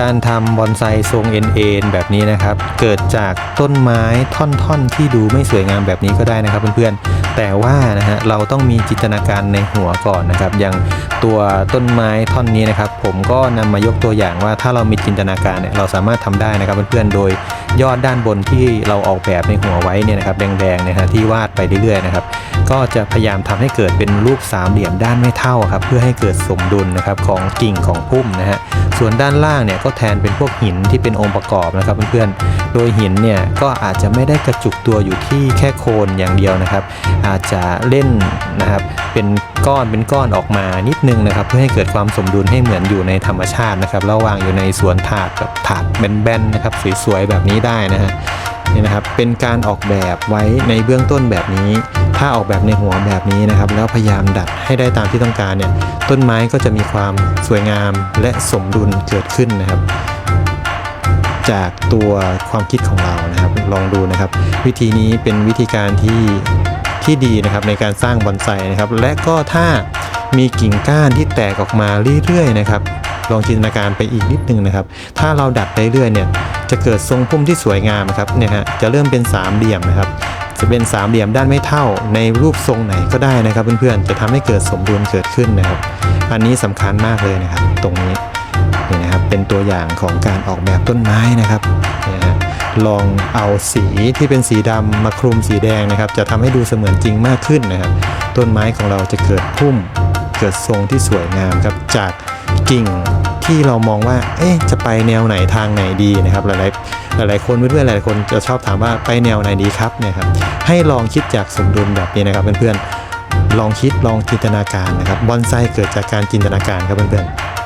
การทำบอนไซทรงเอ็นเอ็นแบบนี้นะครับ เกิดจากต้นไม้ท่อนๆ ที่ดูไม่สวยงามแบบนี้ก็ได้นะครับเพื่อนๆ แต่ว่านะฮะเราต้องมีจินตนาการในหัวก่อนนะครับ อย่างตัวต้นไม้ท่อนนี้นะครับ ผมก็นำมายกตัวอย่างว่าถ้าเรามีจินตนาการเนี่ยเราสามารถทำได้นะครับเพื่อนๆ โดยยอดด้านบนที่เราออกแบบในหัวไว้เนี่ยนะครับ แดงๆนี่ยฮะที่วาดไปเรื่อยๆนะครับก็จะพยายามทำให้เกิดเป็นรูปสามเหลี่ยมด้านไม่เท่าครับเพื่อให้เกิดสมดุลนะครับของกิ่งของพุ่มนะฮะ ส่วนด้านล่างเนี่ยก็แทนเป็นพวกหินที่เป็นองค์ประกอบนะครับเพื่อนๆ โดยหินเนี่ยก็อาจจะไม่ได้กระจุกตัวอยู่ที่แค่โคนอย่างเดียวนะครับ อาจจะเล่นนะครับเป็นก้อนเป็นก้อนออกมานิดนึงนะครับ เพื่อให้เกิดความสมดุลให้เหมือนอยู่ในธรรมชาตินะครับแล้ววางอยู่ในสวนถาดแบบถาดแบนๆนะครับสวยๆแบบนี้ได้นะฮะนี่นะครับเป็นการออกแบบไว้ในเบื้องต้นแบบนี้ ถ้าออกแบบในหัวแบบนี้นะครับ แล้วพยายามดัดให้ได้ตามที่ต้องการเนี่ยต้นไม้ก็จะมีความสวยงามและสมดุลเกิดขึ้นนะครับ จากตัวความคิดของเรานะครับ ลองดูนะครับ วิธีนี้เป็นวิธีการที่ที่ดีนะครับในการสร้างบอนไซนะครับ และก็ถ้ามีกิ่งก้านที่แตกออกมาเรื่อยๆนะครับลองจินตนาการไปอีกนิดนึงนะครับ ถ้าเราดัดไปเรื่อยเนี่ย จะเกิดทรงพุ่มที่สวยงามครับ เนี่ยฮะ จะเริ่มเป็นสามเหลี่ยมนะครับ จะเป็นสามเหลี่ยมด้านไม่เท่าในรูปทรงไหนก็ได้นะครับ เพื่อนๆจะทำให้เกิดสมดุลเกิดขึ้นนะครับ อันนี้สำคัญมากเลยนะครับ ตรงนี้นี่นะครับเป็นตัวอย่างของการออกแบบต้นไม้นะครับเนี่ยฮะลองเอาสีที่เป็นสีดำมาคลุมสีแดงนะครับ จะทำให้ดูเสมือนจริงมากขึ้นนะครับ ต้นไม้ของเราจะเกิดพุ่มเกิดทรงที่สวยงามครับจากกิ่ง ที่เรามองว่า เอ๊ะจะไปแนวไหนทางไหนดีนะครับ หลายๆหลายๆคนเพื่อนๆหลายๆคนจะชอบถามว่าไปแนวไหนดีครับเนี่ยครับให้ลองคิดจากสมดุลแบบนี้นะครับเพื่อนๆลองคิดลองจินตนาการนะครับบอนไซเกิดจากการจินตนาการครับเพื่อนๆ